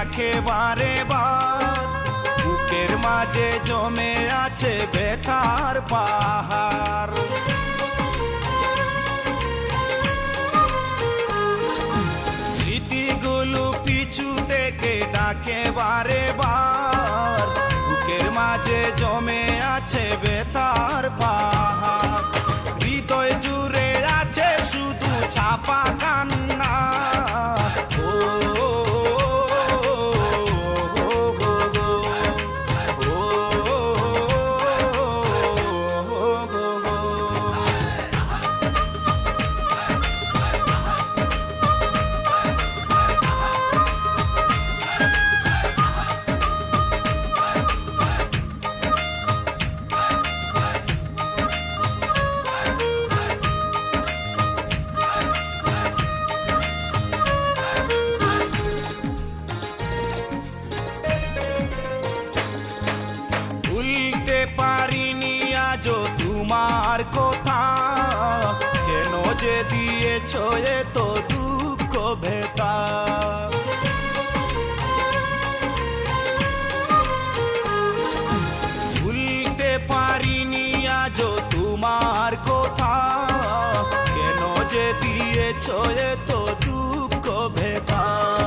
ডাকে বারে বুকের মাঝে জমে আছে বেথার পাহাড়। স্মৃতিগুলো পিছু থেকে ডাকে বার পারিনি আজও তোমার কথা। কেন যে দিয়েছ এত দুঃখ ভেতা। ভুলতে পারিনি আজও তোমার কথা। কেন যে দিয়েছ এত দুঃখ ভেতা।